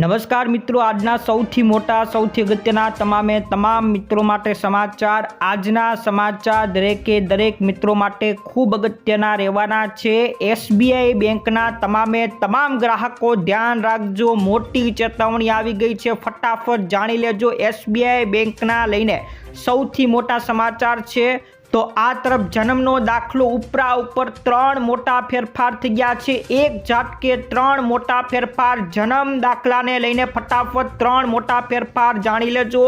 નમસ્કાર મિત્રો, આજના સૌથી મોટા, સૌથી અગત્યના તમામે તમામ મિત્રો માટે સમાચાર. આજના સમાચાર દરેકે દરેક મિત્રો માટે ખૂબ અગત્યના રહેવાના છે. એસબીઆઈ બેંકના તમામે તમામ ગ્રાહકો ધ્યાન રાખજો. મોટી ચેતવણી આવી ગઈ છે. ફટાફટ જાણી લેજો. એસબીઆઈ બેંકના લઈને સૌથી મોટા સમાચાર છે. તો આ તરફ જન્મનો દાખલો ઉપરા ઉપર ત્રણ મોટા ફેરફાર થઈ ગયા છે. એક ઝાટકે ત્રણ મોટા ફેરફાર જન્મ દાખલાને લઈને ફટાફટ ત્રણ મોટા ફેરફાર જાણી લેજો.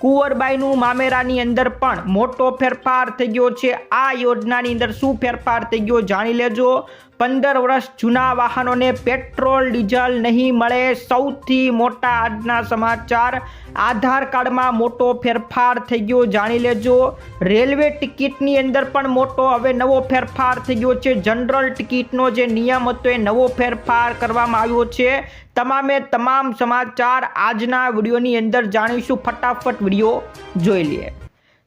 કુંવરબાઈનું મામેરાની અંદર પણ મોટો ફેરફાર થઈ ગયો છે. આ યોજનાની અંદર શું ફેરફાર થઈ ગયો જાણી લેજો. પંદર વર્ષ જૂના વાહનોને પેટ્રોલ, ડીઝલ નહીં મળે. સૌથી મોટા આજના સમાચાર, આધાર કાર્ડમાં મોટો ફેરફાર થઈ ગયો, જાણી લેજો. રેલવે ટિકિટની અંદર પણ મોટો હવે નવો ફેરફાર થઈ ગયો છે. જનરલ ટિકિટનો જે નિયમ હતો, એ નવો ફેરફાર કરવામાં આવ્યો છે. તમામે તમામ સમાચાર આજના વિડીયોની અંદર જાણીશું. ફટાફટ વીડિયો જોઈ લઈએ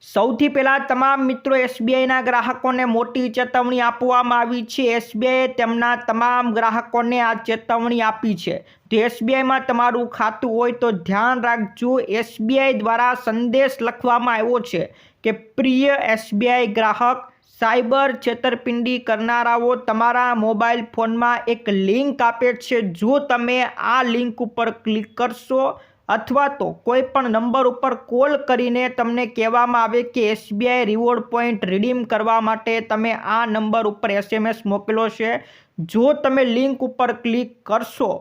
સૌથી પહેલાં તમામ મિત્રો એસબીઆઈના ગ્રાહકોને મોટી ચેતવણી આપવામાં આવી છે. એસબીઆઈએ તેમના તમામ ગ્રાહકોને આ ચેતવણી આપી છે. તો એસબીઆઈમાં તમારું ખાતું હોય તો ધ્યાન રાખજો. એસબીઆઈ દ્વારા સંદેશ લખવામાં આવ્યો છે કે, પ્રિય એસબીઆઈ ગ્રાહક, સાયબર છેતરપિંડી કરનારાઓ તમારા મોબાઈલ ફોનમાં એક લિંક આપે છે. જો તમે આ લિંક ઉપર ક્લિક કરશો અથવા તો કોઈ પણ નંબર ઉપર કોલ કરીને તમને કહેવામાં આવે કે એસબીઆઈ રિવોર્ડ પોઈન્ટ રિડીમ કરવા માટે તમે આ નંબર ઉપર એસએમએસ મોકલો છે. જો તમે લિંક ઉપર ક્લિક કરશો,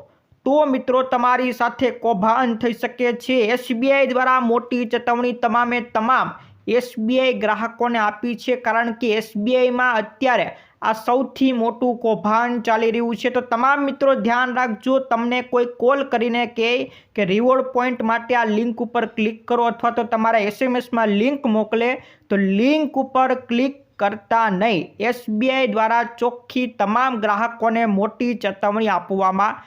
તો મિત્રો તમારી સાથે કૌભાંડ થઈ શકે છે. એસબીઆઈ દ્વારા મોટી ચેતવણી તમામે તમામ એસબીઆઈ ગ્રાહકોને આપી છે કારણ કે એસબીઆઈમાં અત્યારે આ સૌથી મોટું કૌભાંડ ચાલી રહ્યું છે. તો તમામ મિત્રો ધ્યાન રાખજો, તમને કોઈ કોલ કરીને કહે કે રિવોર્ડ પોઈન્ટ માટે આ લિંક ઉપર ક્લિક કરો અથવા તો તમારા એસએમએસમાં લિંક મોકલે, તો લિંક ઉપર ક્લિક કરતા નહીં. એસબીઆઈ દ્વારા ચોખ્ખી તમામ ગ્રાહકોને મોટી ચેતવણી આપવામાં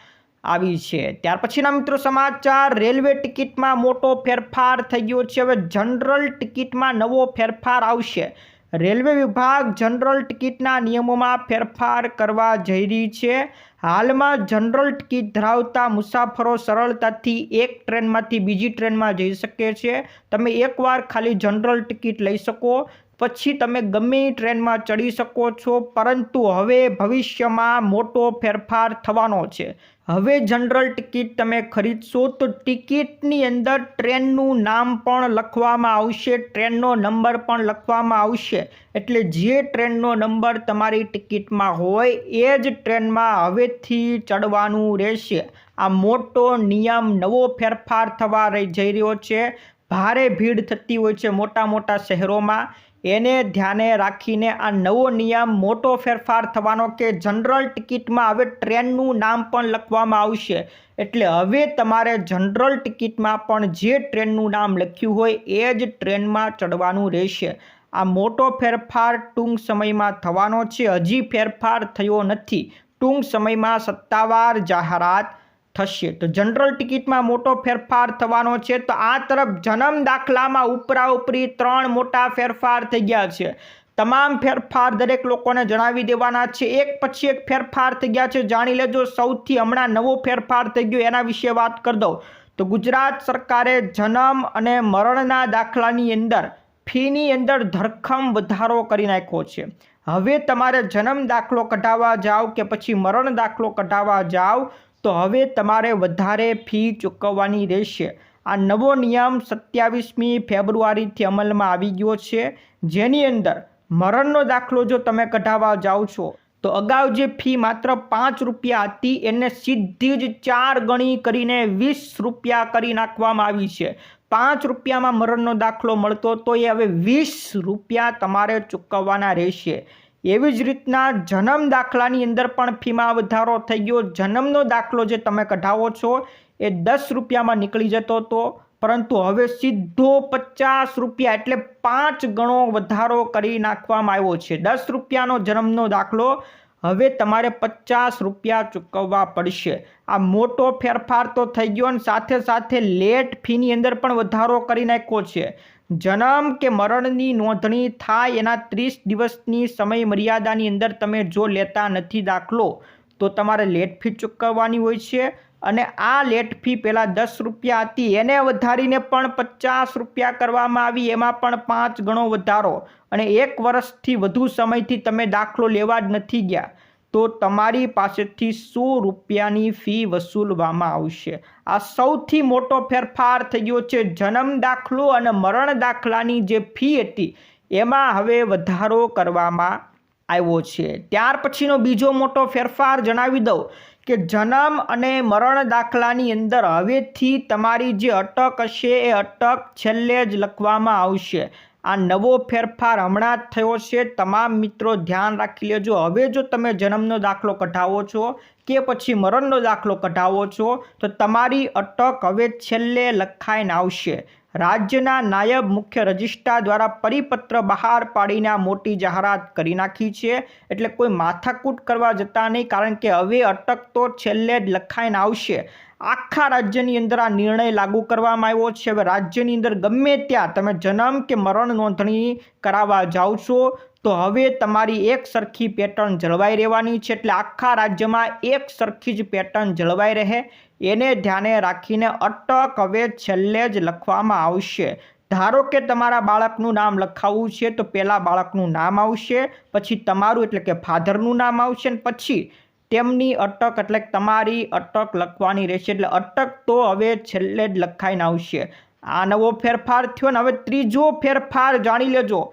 આવી છે. ત્યાર પછીના મિત્રો સમાચાર, રેલવે ટિકિટમાં મોટો ફેરફાર થઈ ગયો છે. હવે જનરલ ટિકિટમાં નવો ફેરફાર આવશે. રેલવે વિભાગ જનરલ ટિકિટના નિયમોમાં ફેરફાર કરવા જઈ રહી છે. હાલમાં જનરલ ટિકિટ ધરાવતા મુસાફરો સરળતાથી એક ટ્રેનમાંથી બીજી ટ્રેનમાં જઈ શકે છે. તમે એકવાર ખાલી જનરલ ટિકિટ લઈ શકો. પછી તમે ગમે ટ્રેનમાં ચડી શકો છો, પરંતુ હવે ભવિષ્યમાં મોટો ફેરફાર થવાનો છે. હવે જનરલ ટિકિટ તમે ખરીદશો તો ટિકિટની અંદર ટ્રેનનું નામ પણ લખવામાં આવશે, ટ્રેનનો નંબર પણ લખવામાં આવશે. એટલે જે ટ્રેનનો નંબર તમારી ટિકિટમાં હોય એ જ ટ્રેનમાં હવેથી ચડવાનું રહેશે. આ મોટો નિયમ નવો ફેરફાર થવા જઈ રહ્યો છે. ભારે ભીડ થતી હોય છે મોટા મોટા શહેરોમાં. એને ધ્યાને રાખીને આ નવો નિયમ મોટો ફેરફાર થવાનો કે જનરલ ટિકિટમાં હવે ટ્રેનનું નામ પણ લખવામાં આવશે. એટલે હવે તમારે જનરલ ટિકિટમાં પણ જે ટ્રેનનું નામ લખ્યું હોય એ જ ટ્રેનમાં ચડવાનું રહેશે. આ મોટો ફેરફાર ટૂંક સમયમાં થવાનો છે. હજી ફેરફાર થયો નથી. ટૂંક સમયમાં સત્તાવાર જાહેરાત થશે. તો જનરલ ટિકિટમાં મોટો ફેરફાર થવાનો છે. તો આ તરફ જન્મ દાખલામાં ઉપરા ઉપરી ત્રણ મોટા ફેરફાર થઈ ગયા છે. તમામ ફેરફાર દરેક લોકોને જણાવી દેવાના છે. એક પછી એક ફેરફાર થઈ ગયા છે. જાણી લેજો, સૌથી હમણાં નવો ફેરફાર થઈ ગયો. એના વિશે વાત કરી દઉં. તો ગુજરાત સરકારે જન્મ અને મરણના દાખલાની અંદર ફીની અંદર ધરખમ વધારો કરી નાખ્યો છે. હવે તમારે જન્મ દાખલો કઢાવવા જાઓ કે પછી મરણ દાખલો કઢાવવા જાઓ? તો હવે તમારે વધારે ફી ચૂકવવાની રહેશે. આ નવો નિયમ સત્યાવીસમી ફેબ્રુઆરીથી અમલમાં આવી ગયો છે. જેની અંદર મરણનો દાખલો જો તમે કઢાવવા જાઓ છો, તો અગાઉ જે ફી માત્ર પાંચ રૂપિયા હતી, એને સીધી જ ચાર ગણી કરીને વીસ રૂપિયા કરી નાખવામાં આવી છે. પાંચ રૂપિયામાં મરણનો દાખલો મળતો, તો એ હવે વીસ રૂપિયા તમારે ચૂકવવાના રહેશે. એવી જ રીતના જન્મ દાખલાની અંદર પણ ફીમાં વધારો થઈ ગયો જન્મનો દાખલો જે તમે કઢાવો છો એ દસ રૂપિયામાં નીકળી જતો હતો, પરંતુ હવે સીધો પચાસ રૂપિયા એટલે પાંચ ગણો વધારો કરી નાખવામાં આવ્યો છે. દસ રૂપિયાનો જન્મનો દાખલો હવે તમારે પચાસ રૂપિયા ચૂકવવા પડશે. આ મોટો ફેરફાર તો થઈ ગયો અને સાથે સાથે લેટ ફીની અંદર પણ વધારો કરી નાખ્યો છે. જન્મ કે મરણની નોંધણી થાય એના ત્રીસ દિવસની સમય મર્યાદાની અંદર તમે જો લેતા નથી દાખલો, તો તમારે લેટ ફી ચૂકવવાની હોય છે અને આ લેટ ફી પહેલાં દસ રૂપિયા હતી. એને વધારીને પણ પચાસ રૂપિયા કરવામાં આવી. એમાં પણ પાંચ ગણો વધારો અને એક વર્ષથી વધુ સમયથી તમે દાખલો લેવા જ નથી ગયા. તો તમારી પાસેથી સો રૂપિયાની ફી વસૂલવામાં આવશે. આ સૌથી મોટો ફેરફાર થઈ ગયો છે જન્મ દાખલો અને મરણ દાખલાની જે ફી હતી, એમાં હવે વધારો કરવામાં આવ્યો છે. ત્યાર પછીનો બીજો મોટો ફેરફાર જણાવી દઉં કે જન્મ અને મરણ દાખલાની અંદર હવેથી તમારી જે અટક હશે એ અટક છેલ્લે જ લખવામાં આવશે. આ નવો ફેરફાર હમણાં જ થયો છે. તમામ મિત્રો ધ્યાન રાખી લેજો. હવે જો તમે જન્મનો દાખલો કઢાવો છો કે પછી મરણનો દાખલો કઢાવો છો, તો તમારી અટક હવે છેલ્લે લખાઈને આવશે. રાજ્યના નાયબ મુખ્ય રજિસ્ટ્રાર દ્વારા પરિપત્ર બહાર પાડીને આ મોટી જાહેરાત કરી નાખી છે. એટલે કોઈ માથાકૂટ કરવા જતા નહીં, કારણ કે હવે અટક તો છેલ્લે જ લખાઈને આવશે. આખા રાજ્યની અંદર આ નિર્ણય લાગુ કરવામાં આવ્યો છે. હવે રાજ્યની અંદર ગમે ત્યાં તમે જન્મ કે મરણ નોંધણી કરાવવા જાઓ છો તો હવે તમારી એક સરખી પેટર્ન જળવાઈ રહેવાની છે એટલે આખા રાજ્યમાં એક સરખી જ પેટર્ન જળવાઈ રહે. એને ધ્યાને રાખીને અટક હવે છેલ્લે જ લખવામાં આવશે. ધારો કે તમારા બાળકનું નામ લખાવવું છે, તો પહેલાં બાળકનું નામ આવશે, પછી તમારું એટલે કે ફાધરનું નામ આવશે ને પછી તેમની અટક એટલે તમારી અટક લખવાની રહેશે. એટલે અટક તો હવે છેલ્લે જ લખાઈને આવશે. આ નવો ફેરફાર થયો ને હવે ત્રીજો ફેરફાર જાણી લેજો.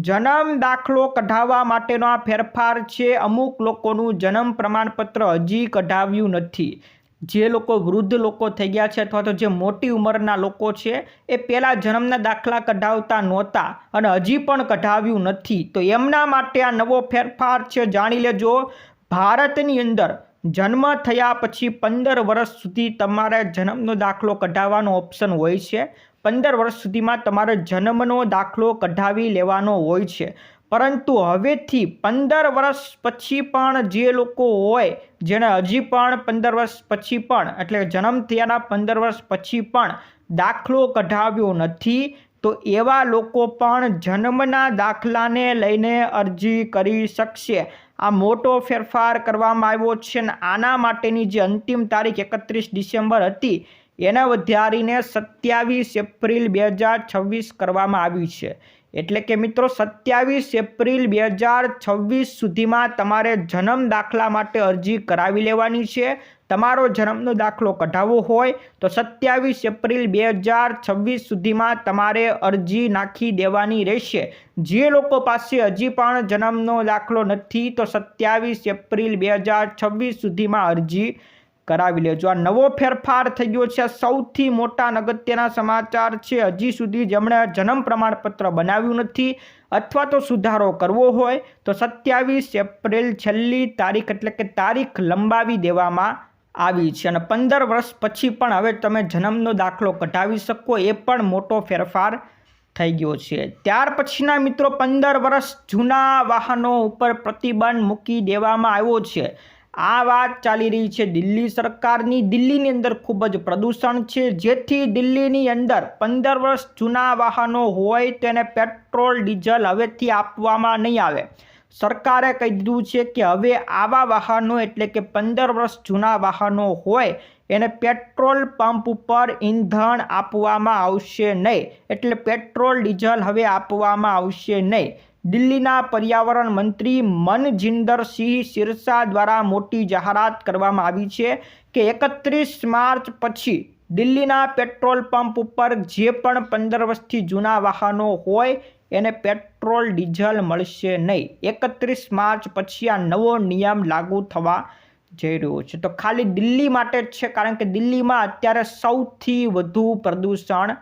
જન્મ દાખલો કઢાવવા માટેનો આ ફેરફાર છે. અમુક લોકોનું જન્મ પ્રમાણપત્ર હજી કઢાવ્યું નથી. જે લોકો વૃદ્ધ લોકો થઈ ગયા છે અથવા તો જે મોટી ઉંમરના લોકો છે, એ પહેલાં જન્મના દાખલા કઢાવતા નહોતા અને હજી પણ કઢાવ્યું નથી. તો એમના માટે આ નવો ફેરફાર છે. જાણી લેજો, ભારતની અંદર જન્મ થયા પછી પંદર વર્ષ સુધી તમારે જન્મનો દાખલો કઢાવવાનો ઓપ્શન હોય છે. પંદર વર્ષ સુધીમાં તમારે જન્મનો દાખલો કઢાવી લેવાનો હોય છે. પરંતુ હવેથી પંદર વર્ષ પછી પણ જે લોકો હોય જેને હજી પણ પંદર વર્ષ પછી પણ, એટલે જન્મ થયાના પંદર વર્ષ પછી પણ દાખલો કઢાવ્યો નથી, તો એવા લોકો પણ જન્મના દાખલાને લઈને અરજી કરી શકશે. આ મોટો ફેરફાર કરવામાં આવ્યો છે અને આના માટેની જે અંતિમ તારીખ એકત્રીસ ડિસેમ્બર હતી એને વધારીને સત્યાવીસ એપ્રિલ બે હજાર છવ્વીસ કરવામાં આવી છે. એટલે કે મિત્રો, સત્યાવીસ એપ્રિલ બે હજાર છવ્વીસ સુધીમાં તમારે જન્મ દાખલા માટે અરજી કરાવી લેવાની છે. તમારો જન્મનો દાખલો કઢાવવો હોય તો સત્યાવીસ એપ્રિલ બે હજાર છવ્વીસ સુધીમાં તમારે અરજી નાખી દેવાની રહેશે. જે લોકો પાસે હજી પણ જન્મનો દાખલો નથી તો સત્યાવીસ એપ્રિલ બે હજાર છવ્વીસ સુધીમાં અરજી કરાવી લેજો. આ નવો ફેરફાર થઈ ગયો છે. સૌથી મોટા અગત્યના સમાચાર છે. હજી સુધી જેમણે જન્મ પ્રમાણપત્ર બનાવ્યું નથી અથવા તો સુધારો કરવો હોય, તો સત્યાવીસ એપ્રિલ છેલ્લી તારીખ એટલે કે તારીખ લંબાવી દેવામાં આવી છે. અને પંદર વર્ષ પછી પણ હવે તમે જન્મનો દાખલો કઢાવી શકો. એ પણ મોટો ફેરફાર થઈ ગયો છે. ત્યાર પછીના મિત્રો, પંદર વર્ષ જૂના વાહનો ઉપર પ્રતિબંધ મૂકી દેવામાં આવ્યો છે. આ વાત ચાલી રહી છે દિલ્હી સરકારની. દિલ્હીની અંદર ખૂબ જ પ્રદૂષણ છે. જેથી દિલ્હીની અંદર પંદર વર્ષ જૂના વાહનો હોય તેને પેટ્રોલ, ડીઝલ હવેથી આપવામાં નહીં આવે. સરકારે કહી દીધું છે કે હવે આવા વાહનો એટલે કે પંદર વર્ષ જૂના વાહનો હોય એને પેટ્રોલ પંપ ઉપર ઈંધણ આપવામાં આવશે નહીં. એટલે પેટ્રોલ, ડીઝલ હવે આપવામાં આવશે નહીં. દિલ્હીના પર્યાવરણ મંત્રી મનજિંદરસિંહ સિરસા દ્વારા મોટી જાહેરાત કરવામાં આવી છે કે એકત્રીસ માર્ચ પછી દિલ્હીના પેટ્રોલ પંપ ઉપર જે પણ પંદર વર્ષથી જૂના વાહનો હોય, એને પેટ્રોલ, ડીઝલ મળશે નહીં. એકત્રીસ માર્ચ પછી આ નવો નિયમ લાગુ થવા જઈ રહ્યો છે. તો ખાલી દિલ્હી માટે જ છે, કારણ કે દિલ્હીમાં અત્યારે સૌથી વધુ પ્રદૂષણ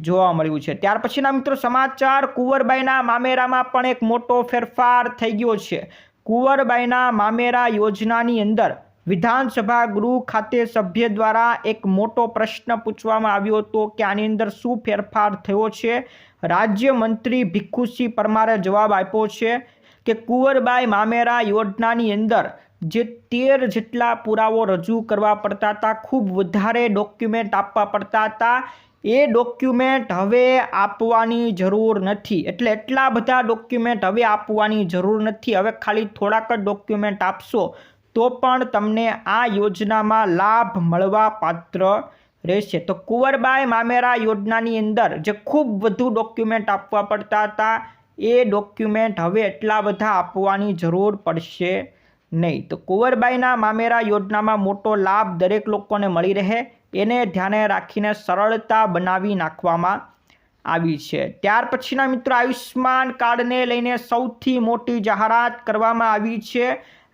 જોવા મળ્યું છે. ત્યાર પછીના મિત્રો સમાચાર, કુંવરબાઈના મામેરામાં પણ એક મોટો ફેરફાર થઈ ગયો છે. કુંવરબાઈના મામેરા યોજનાની અંદર વિધાનસભા ગૃહ ખાતે સભ્ય દ્વારા એક મોટો પ્રશ્ન પૂછવામાં આવ્યો હતો કે આની અંદર શું ફેરફાર થયો છે? રાજ્યમંત્રી ભીખુસિંહ પરમારે જવાબ આપ્યો છે કે કુંવરબાઈ મામેરા યોજનાની અંદર જે તેર જેટલા પુરાવો રજૂ કરવા પડતા હતા, ખૂબ વધારે ડોક્યુમેન્ટ આપવા પડતા હતા. એ ડોક્યુમેન્ટ હવે આપવાની જરૂર નથી. એટલે એટલા બધા ડોક્યુમેન્ટ હવે આપવાની જરૂર નથી. હવે ખાલી થોડાક જ ડોક્યુમેન્ટ આપશો, તો પણ તમને આ યોજનામાં લાભ મળવા પાત્ર રહેશે. તો કુંવરબાઈ મામેરા યોજનાની અંદર જે ખૂબ વધુ ડોક્યુમેન્ટ આપવા પડતા હતા, એ ડોક્યુમેન્ટ હવે એટલા બધા આપવાની જરૂર પડશે. નહીં. તો કુંવરબાઈના મામેરા યોજનામાં મોટો લાભ દરેક લોકોને મળી રહે એને ધ્યાને રાખીને સરળતા બનાવી નાખવામાં આવી છે. ત્યાર પછીના મિત્રો આયુષ્માન કાર્ડને લઈને સૌથી મોટી જાહેરાત કરવામાં આવી છે.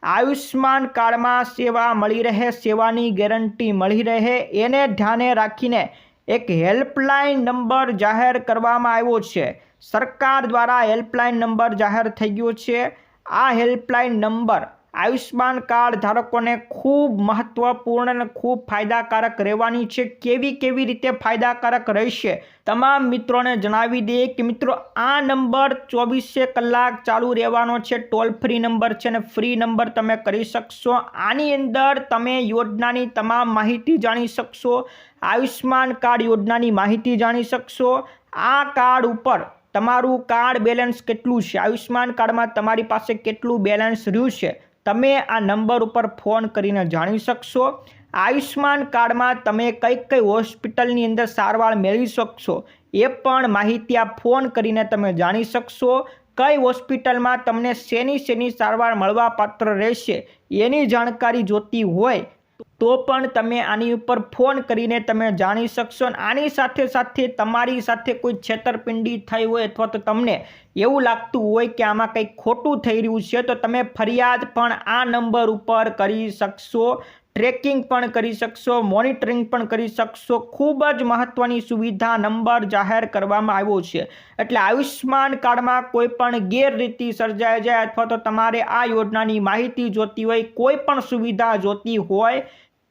આયુષ્માન કાર્ડમાં સેવા મળી રહે, સેવાની ગેરંટી મળી રહે, એને ધ્યાને રાખીને એક હેલ્પલાઇન નંબર જાહેર કરવામાં આવ્યો છે. સરકાર દ્વારા હેલ્પલાઇન નંબર જાહેર થઈ ગયો છે. આ હેલ્પલાઇન નંબર આયુષ્માન કાર્ડ ધારકોને ખૂબ મહત્વપૂર્ણ અને ખૂબ ફાયદાકારક રહેવાની છે. કેવી કેવી રીતે ફાયદાકારક રહેશે? તમામ મિત્રોને જણાવી દઈએ કે મિત્રો, આ નંબર ચોવીસે કલાક ચાલુ રહેવાનો છે. ટોલ ફ્રી નંબર છે અને ફ્રી નંબર તમે કરી શકશો. આની અંદર તમે યોજનાની તમામ માહિતી જાણી શકશો. આયુષ્માન કાર્ડ યોજનાની માહિતી જાણી શકશો. આ કાર્ડ ઉપર તમારું કાર્ડ બેલેન્સ કેટલું છે? આયુષ્માન કાર્ડમાં તમારી પાસે કેટલું બેલેન્સ રહ્યું છે? તમે આ નંબર ઉપર ફોન કરીને જાણી શકશો. આયુષ્માન કાર્ડમાં તમે કઈ કઈ હોસ્પિટલની અંદર સારવાર મેળવી શકશો એ પણ માહિતી આ ફોન કરીને તમે જાણી શકશો. કઈ હોસ્પિટલમાં તમને શેની શેની સારવાર મળવા પાત્ર રહેશે એની જાણકારી જોતી હોય તો પણ તમે આની ઉપર ફોન કરીને તમે જાણી શકશો આની સાથે સાથે તમારી સાથે કોઈ છેતરપિંડી થઈ હોય અથવા તો તમને એવું લાગતું હોય કે આમાં કંઈક ખોટું થઈ રહ્યું છે, તો તમે ફરિયાદ પણ આ નંબર ઉપર કરી શકશો. ટ્રેકિંગ પણ કરી શકશો, મોનિટરિંગ પણ કરી શકશો. ખૂબ જ મહત્ત્વની સુવિધા નંબર જાહેર કરવામાં આવ્યો છે. એટલે આયુષ્યમાન કાર્ડમાં કોઈ પણ ગેરરીતિ સર્જાઈ જાય અથવા તો તમારે આ યોજનાની માહિતી જોતી હોય, કોઈ પણ સુવિધા જોતી હોય,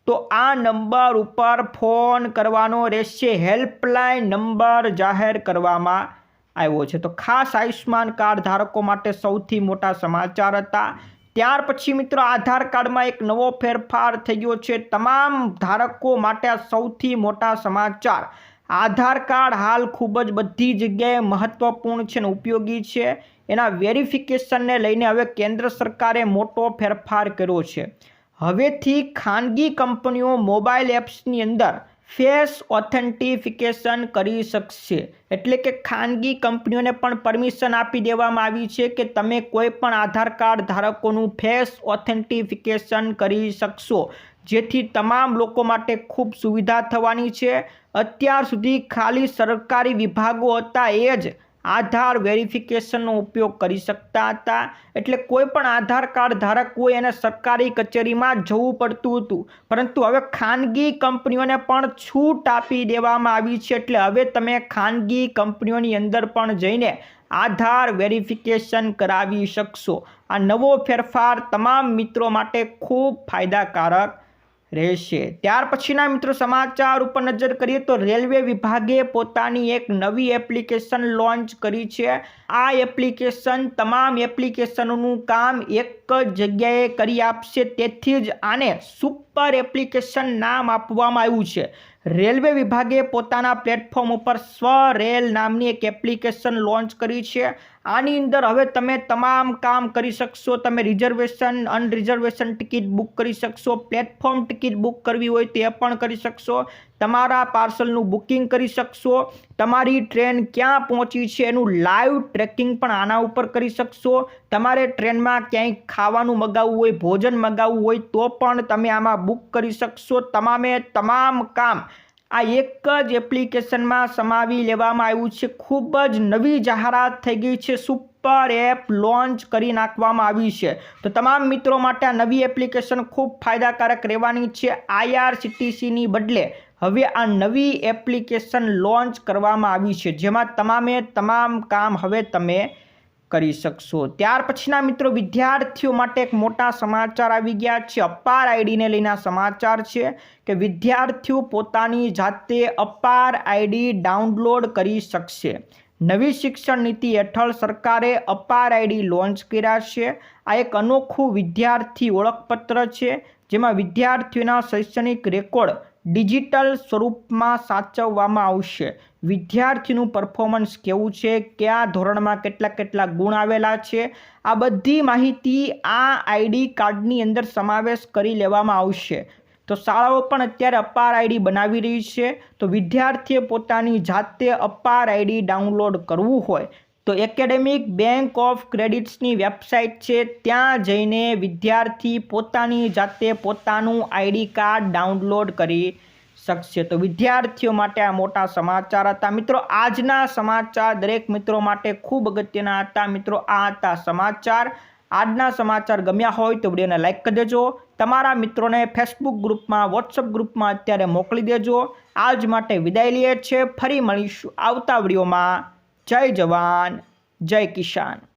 તો આ નંબર ઉપર ફોન કરવાનો રહેશે. હેલ્પલાઇન નંબર જાહેર કરવામાં આવ્યો છે. તો ખાસ આયુષ્માન કાર્ડ ધારકો માટે સૌથી મોટા સમાચાર હતા. ત્યાર પછી મિત્રો આધાર કાર્ડમાં એક નવો ફેરફાર થઈ ગયો છે. તમામ ધારકો માટે સૌથી મોટા સમાચાર. આધાર કાર્ડ હાલ ખૂબ જ બધી જગ્યાએ મહત્વપૂર્ણ છે અને ઉપયોગી છે. એના વેરિફિકેશનને લઈને હવે કેન્દ્ર સરકારે મોટો ફેરફાર કર્યો છે. હવેથી ખાનગી કંપનીઓ મોબાઈલ એપ્સની અંદર ફેસ ઓથેન્ટિફિકેશન કરી શકશે. એટલે કે ખાનગી કંપનીઓને પણ પરમિશન આપી દેવામાં આવી છે કે તમે કોઈ પણ આધાર કાર્ડ ધારકોનું ફેસ ઓથેન્ટિફિકેશન કરી શકશો. જેથી તમામ લોકો માટે ખૂબ સુવિધા થવાની છે. અત્યાર સુધી ખાલી સરકારી વિભાગો હતા એ જ આધાર વેરિફિકેશનનો ઉપયોગ કરી શકતા હતા. એટલે કોઈ પણ આધાર કાર્ડ ધારક હોય એને સરકારી કચેરીમાં જવું પડતું હતું. પરંતુ હવે ખાનગી કંપનીઓને પણ છૂટ આપી દેવામાં આવી છે. એટલે હવે તમે ખાનગી કંપનીઓની અંદર પણ જઈને આધાર વેરિફિકેશન કરાવી શકશો. આ નવો ફેરફાર તમામ મિત્રો માટે ખૂબ ફાયદાકારક રહેશે. ત્યાર પછીના મિત્રો સમાચાર ઉપર નજર કરીએ તો રેલવે વિભાગે પોતાની એક નવી એપ્લિકેશન લોન્ચ કરી છે. આ એપ્લિકેશન તમામ એપ્લિકેશનોનું કામ એક જ જગ્યાએ કરી આપશે. તેથી જ આને સુપર એપ્લિકેશન નામ આપવામાં આવ્યું છે. રેલવે વિભાગે પોતાના પ્લેટફોર્મ ઉપર સ્વ રેલ નામની એક એપ્લિકેશન લોન્ચ કરી છે. આની અંદર હવે તમે તમામ કામ કરી શકશો. તમે રિઝર્વેશન અનરિઝર્વેશન ટિકિટ બુક કરી શકશો. પ્લેટફોર્મ ટિકિટ બુક કરવી હોય તે પણ કરી શકશો. તમારા પાર્સલનું બુકિંગ કરી શકશો. તમારી ટ્રેન ક્યાં પહોંચી છે એનું લાઈવ ટ્રેકિંગ પણ આના ઉપર કરી શકશો. તમારે ટ્રેનમાં ક્યાંય ખાવાનું મગાવવું હોય, ભોજન મગાવવું હોય તો પણ તમે આમાં બુક કરી શકશો. તમામે તમામ કામ આ એક જ એપ્લિકેશનમાં સમાવી લેવામાં આવ્યું છે. ખૂબ જ નવી જાહેરાત થઈ ગઈ છે. સુપર એપ લોન્ચ કરી નાખવામાં આવી છે. તો તમામ મિત્રો માટે આ નવી એપ્લિકેશન ખૂબ ફાયદાકારક રહેવાની છે. આઈઆરસીટીસીની બદલે હવે આ નવી એપ્લિકેશન લોન્ચ કરવામાં આવી છે. જેમાં તમામે તમામ કામ હવે તમે કરી શકશો. ત્યાર પછીના મિત્રો, વિદ્યાર્થીઓ માટે એક મોટા સમાચાર આવી ગયા છે. અપાર આઈડીને લઈને સમાચાર છે કે વિદ્યાર્થીઓ પોતાની જાતે અપાર આઈડી ડાઉનલોડ કરી શકશે. નવી શિક્ષણ નીતિ હેઠળ સરકારે અપાર આઈડી લોન્ચ કર્યા છે. આ એક અનોખું વિદ્યાર્થી ઓળખપત્ર છે, જેમાં વિદ્યાર્થીઓના શૈક્ષણિક રેકોર્ડ ડિજિટલ સ્વરૂપમાં સાચવવામાં આવશે. વિદ્યાર્થીનું પરફોર્મન્સ કેવું છે? કયા ધોરણમાં કેટલા કેટલા ગુણ આવેલા છે? આ બધી માહિતી આ આઈડી કાર્ડની અંદર સમાવેશ કરી લેવામાં આવશે. તો શાળાઓ પણ અત્યારે અપાર આઈડી બનાવી રહી છે. તો વિદ્યાર્થીએ પોતાની જાતે અપાર આઈડી ડાઉનલોડ કરવું હોય તો એકેડેમિક બેંક ઓફ ક્રેડિટ્સની વેબસાઇટ છે. ત્યાં જઈને વિદ્યાર્થી પોતાની જાતે પોતાનું આઈડી કાર્ડ ડાઉનલોડ કરી શકશે. તો વિદ્યાર્થીઓ માટે આ મોટા સમાચાર હતા. મિત્રો, આજના સમાચાર દરેક મિત્રો માટે ખૂબ અગત્યના હતા. મિત્રો, આ હતા સમાચાર. આજના સમાચાર ગમ્યા હોય તો વિડીયોને લાઇક કરી દેજો. તમારા મિત્રોને ફેસબુક ગ્રુપમાં વોટ્સઅપ ગ્રુપમાં અત્યારે મોકલી દેજો. આજ માટે વિદાય લઈએ છે ફરી મળીશું આવતા વિડીયોમાં. જય જવાન, જય કિસાન.